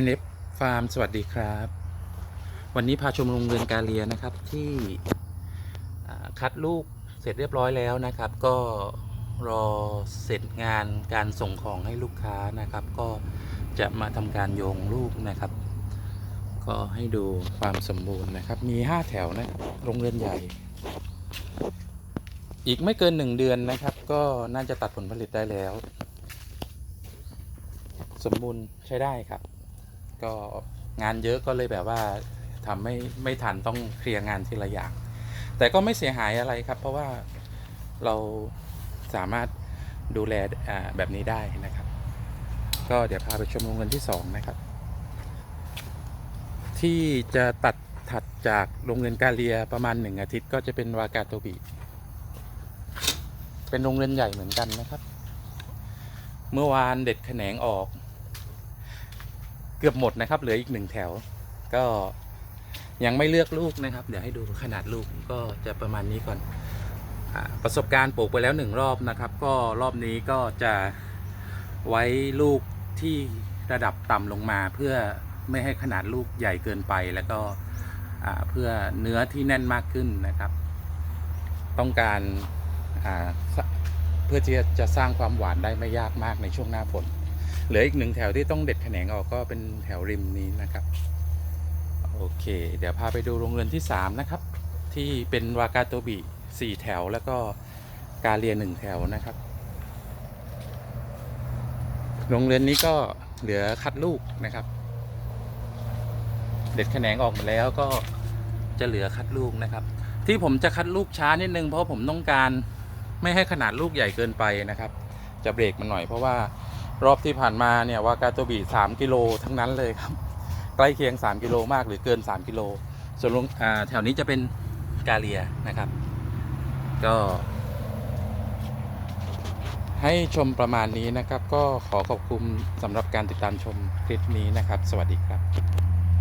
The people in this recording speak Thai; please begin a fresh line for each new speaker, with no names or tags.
NF Farm สวัสดีครับ วันนี้พาชมโรงเรือนกาเลียนะครับที่คัดลูกเสร็จเรียบร้อยแล้วนะครับ ก็รอเสร็จงานการส่งของให้ลูกค้านะครับ ก็จะมาทำการโยงลูกนะครับ ก็ให้ดูความสมบูรณ์นะครับ มี 5 แถวนะโรงเรือนใหญ่ อีกไม่เกิน 1 เดือนนะครับ ก็น่าจะตัดผลผลิตได้แล้ว สมบูรณ์ใช้ได้ครับ ก็งานเยอะก็เลยแบบว่าทำไม่ไม่ทันต้องเคลียร์งานทีละอย่าง แต่ก็ไม่เสียหายอะไรครับ เพราะว่าเราสามารถดูแลแบบนี้ได้นะครับ ก็เดี๋ยวพาไปชมโรงเรียนที่สองนะครับ ที่จะตัดถัดจากโรงเรียนกาเลียประมาณหนึ่งอาทิตย์ ก็จะเป็นวากาโตบิเป็นโรงเรียนใหญ่เหมือนกันนะครับ เมื่อวานเด็ดแขนงออก เกือบหมดนะครับ เหลืออีกหนึ่งแถว ก็ยังไม่เลือกลูกนะครับ เดี๋ยวให้ดูขนาดลูกก็จะประมาณนี้ก่อนอประสบการณ์ปลูกไปแล้วหนึ่งรอบนะครับ ก็รอบนี้ก็จะไว้ลูกที่ระดับต่ำลงมาเพื่อไม่ให้ขนาดลูกใหญ่เกินไปแล้วก็เพื่อเนื้อที่แน่นมากขึ้นนะครับ ต้องการเพื่อที่จะสร้างความหวานได้ไม่ยากมากในช่วงหน้าฝน เหลืออีกหนึ่งแถวที่ต้องเด็ดแขนงออกก็เป็นแถวริมนี้นะครับ โอเค เดี๋ยวพาไปดูโรงเรือนที่ 3 นะครับ ที่เป็นวากาโตบิ4แถวแล้วก็กาเลีย1แถวนะครับ โรงเรือนนี้ก็เหลือคัดลูกนะครับ เด็ดแขนงออกมดแล้วก็จะเหลือคัดลูกนะครับ ที่ผมจะคัดลูกช้านิดนึงเพราะผมต้องการไม่ให้ขนาดลูกใหญ่เกินไปนะครับ จะเบรกมันหน่อยเพราะว่า รอบที่ผ่านมาเนี่ยวากาโตบี3กิโลทั้งนั้นเลยครับ ใกล้เคียง 3 กิโลมากหรือเกิน 3 กิโล ส่วนลงแถวนี้จะเป็นกาเลียนะครับ ก็ ให้ชมประมาณนี้นะครับ ก็ขอขอบคุณสำหรับการติดตามชมคลิปนี้นะครับ สวัสดีครับ